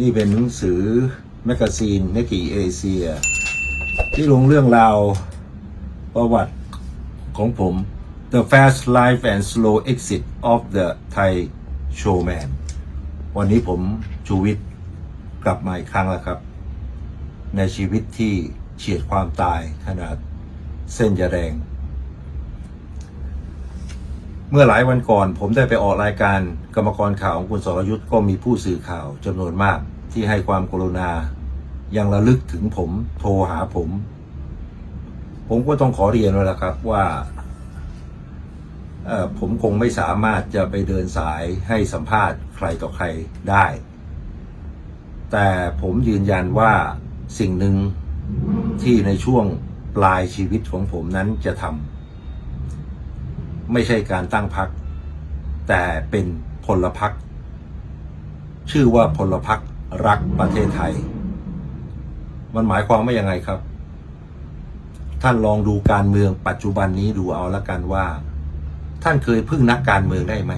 นี่เป็นหนังสือแมกกาซีนเนกิเอเชีย ที่ลงเรื่องราวประวัติของผม The Fast Life and Slow Exit of the Thai Showman วันนี้ผมชูวิทย์กลับมาอีกครั้งแล้วครับ ในชีวิตที่เฉียดความตายขนาดเส้นจะแดง เมื่อหลายวันก่อนผมได้ไปออกรายการกรรมกรข่าวของคุณสรยุทธ์ก็มีผู้สื่อข่าวจำนวนมากที่ให้ความกรุณา ยังระลึกถึงผมโทรหาผม ผมก็ต้องขอเรียนไว้แล้วครับว่าผมคงไม่สามารถจะไปเดินสายให้สัมภาษณ์ใครต่อใครได้ แต่ผมยืนยันว่าสิ่งหนึ่งที่ในช่วงปลายชีวิตของผมนั้นจะทำ ไม่ใช่การตั้งพัก แต่เป็นพลพัก ชื่อว่าพลพักรักประเทศไทย มันหมายความว่ายังไงครับ ท่านลองดูการเมืองปัจจุบันนี้ดูเอาละกันว่า ท่านเคยพึ่งนักการเมืองได้ไหม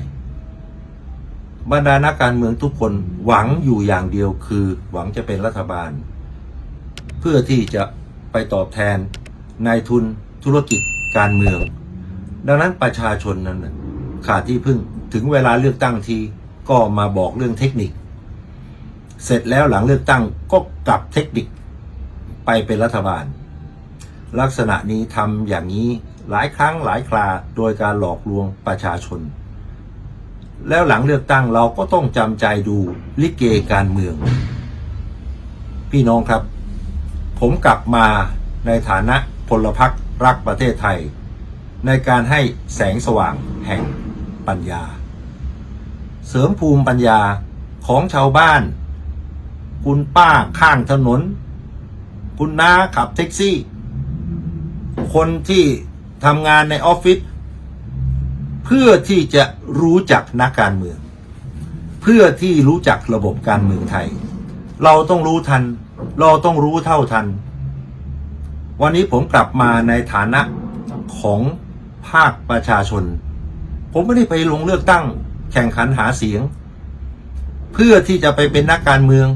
บรรดานักการเมืองทุกคนหวังอยู่อย่างเดียวคือ หวังจะเป็นรัฐบาล เพื่อที่จะไปตอบแทนนายทุนธุรกิจการเมือง ดังนั้นประชาชนนั้นขาดที่พึ่งถึงเวลาเลือกตั้งทีก็มาบอกเรื่องเทคนิค เสร็จแล้วหลังเลือกตั้งก็กลับเทคนิคไปเป็นรัฐบาล ลักษณะนี้ทำอย่างนี้หลายครั้งหลายคราโดยการหลอกลวงประชาชน แล้วหลังเลือกตั้งเราก็ต้องจำใจดูลิเกการเมือง พี่น้องครับ ผมกลับมาในฐานะพลพรรครักประเทศไทย ในการให้แสงสว่างแห่งปัญญา เสริมภูมิปัญญาของชาวบ้าน คุณป้าข้างถนน คุณน้าขับแท็กซี่ คนที่ทำงานในออฟฟิศเพื่อที่จะรู้จักนักการเมือง เพื่อที่รู้จักระบบการเมืองไทย เราต้องรู้ทัน เราต้องรู้เท่าทัน วันนี้ผมกลับมาในฐานะของ ภาคประชาชน ผมไม่ได้ไปลงเลือกตั้ง แข่งขันหาเสียง เพื่อที่จะไปเป็นนักการเมือง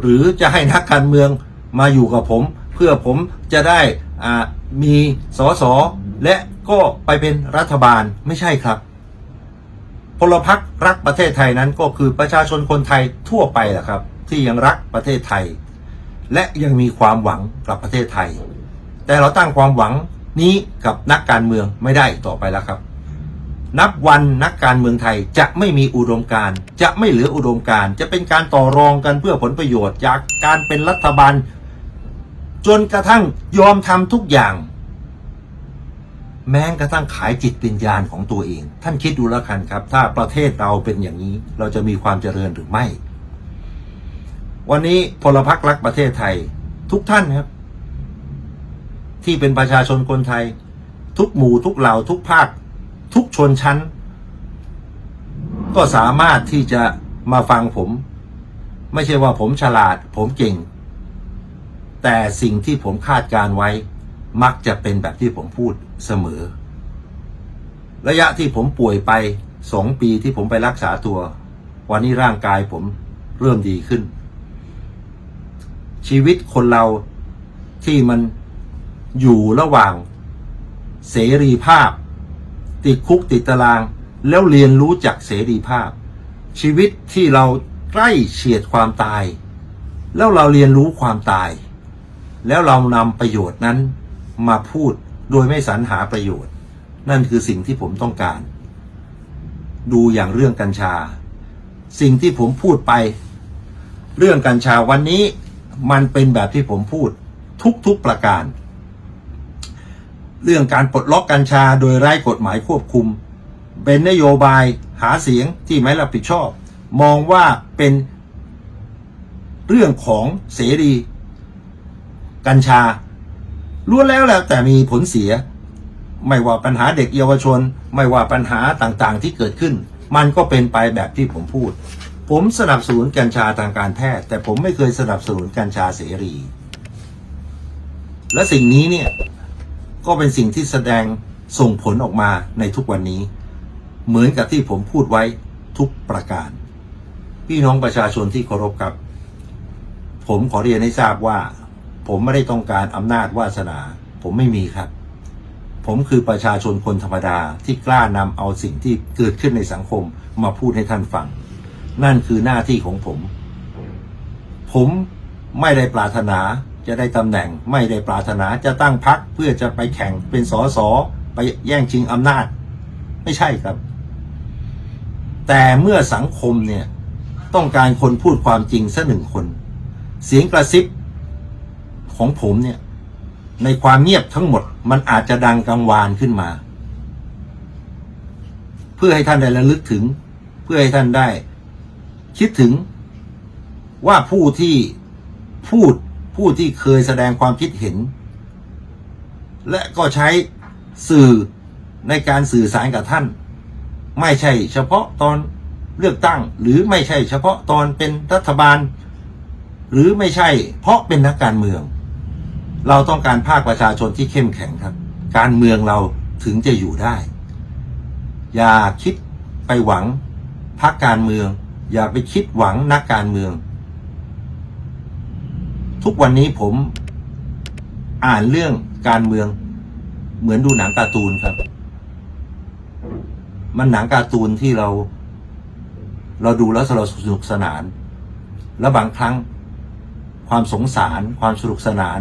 หรือจะให้นักการเมืองมาอยู่กับผม เพื่อผมจะได้อ่ามีสอสอและก็ไปเป็นรัฐบาลไม่ใช่ครับ พลพรรครักประเทศไทยนั้นก็คือประชาชนคนไทยทั่วไปแหละครับ ที่ยังรักประเทศไทย และยังมีความหวังกับประเทศไทย แต่เราตั้งความหวัง นี้กับนักการเมืองไม่ได้ต่อไปแล้วครับ นับวันนักการเมืองไทยจะไม่มีอุดมการจะไม่เหลืออุดมการจะเป็นการต่อรองกันเพื่อผลประโยชน์จากการเป็นรัฐบาล จนกระทั่งยอมทำทุกอย่าง แม้กระทั่งขายจิตวิญญาณของตัวเอง ท่านคิดดูแล้วกันครับ ถ้าประเทศเราเป็นอย่างนี้ เราจะมีความเจริญหรือไม่ วันนี้พลพรรครักประเทศไทยทุกท่านครับ ที่เป็นประชาชนคนไทย ทุกหมู่ทุกเหล่าทุกภาค ทุกชนชั้น ก็สามารถที่จะมาฟังผม ไม่ใช่ว่าผมฉลาด ผมเก่ง แต่สิ่งที่ผมคาดการไว้ มักจะเป็นแบบที่ผมพูดเสมอ ระยะที่ผมป่วยไปสองปีที่ผมไปรักษาตัว วันนี้ร่างกายผมเริ่มดีขึ้น ชีวิตคนเราที่มัน อยู่ระหว่างเสรีภาพ ติดคุกติดตาราง แล้วเรียนรู้จักเสรีภาพ ชีวิตที่เราใกล้เฉียดความตาย แล้วเราเรียนรู้ความตาย แล้วเรานำประโยชน์นั้นมาพูดโดยไม่สรรหาประโยชน์ นั่นคือสิ่งที่ผมต้องการ ดูอย่างเรื่องกัญชา สิ่งที่ผมพูดไป เรื่องกัญชาวันนี้มันเป็นแบบที่ผมพูดทุกๆประการ เรื่องการปลดล็อกกัญชาโดยไร้กฎหมายควบคุม เป็นนโยบายหาเสียงที่ไม่รับผิดชอบ มองว่าเป็นเรื่องของเสรี กัญชาล้วนแล้วแหละแต่มีผลเสีย ไม่ว่าปัญหาเด็กเยาวชน ไม่ว่าปัญหาต่างๆที่เกิดขึ้น มันก็เป็นไปแบบที่ผมพูด ผมสนับสนุนกัญชาทางการแพทย์ แต่ผมไม่เคยสนับสนุนกัญชาเสรี และสิ่งนี้เนี่ย ก็เป็นสิ่งที่แสดงส่งผลออกมาในทุกวันนี้ เหมือนกับที่ผมพูดไว้ทุกประการ พี่น้องประชาชนที่เคารพครับ ผมขอเรียนให้ทราบว่า ผมไม่ได้ต้องการอำนาจวาสนา ผมไม่มีครับ ผมคือประชาชนคนธรรมดาที่กล้านำเอาสิ่งที่เกิดขึ้นในสังคมมาพูดให้ท่านฟัง นั่นคือหน้าที่ของผม ผมไม่ได้ปรารถนา จะได้ตำแหน่งไม่ได้ปรารถนาจะตั้งพักเพื่อจะไปแข่งเป็นสสไปแย่งชิงอำนาจ ไม่ใช่ครับ แต่เมื่อสังคมเนี่ยต้องการคนพูดความจริงสักหนึ่งคน เสียงกระซิบของผมเนี่ย ในความเงียบทั้งหมด มันอาจจะดังกังวานขึ้นมา เพื่อให้ท่านได้ระลึกถึง เพื่อให้ท่านได้ คิดถึงว่าผู้ที่พูด ผู้ที่เคยแสดงความคิดเห็น และก็ใช้สื่อในการสื่อสารกับท่าน ไม่ใช่เฉพาะตอนเลือกตั้ง หรือไม่ใช่เฉพาะตอนเป็นรัฐบาล หรือไม่ใช่เพราะเป็นนักการเมือง เราต้องการภาคประชาชนที่เข้มแข็งครับ การเมืองเราถึงจะอยู่ได้ อย่าคิดไปหวังพรรคการเมือง อย่าไปคิดหวังนักการเมือง ทุกวันนี้ผมอ่านเรื่องการเมือง เหมือนดูหนังการ์ตูนครับ มันหนังการ์ตูนที่เรา เราดูแล้วเราสนุกสนาน แล้วบางครั้งความสงสาร ความสนุกสนาน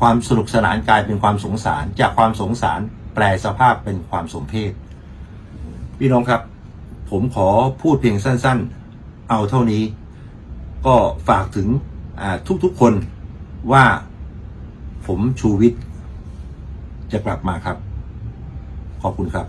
ความสนุกสนานกลายเป็นความสงสาร จากความสงสารแปลสภาพเป็นความสมเพศพี่น้องครับ ผมขอพูดเพียงสั้น ๆ เอาเท่านี้ ก็ฝากถึง ทุกๆคนว่าผมชูวิทย์จะกลับมาครับ ขอบคุณครับ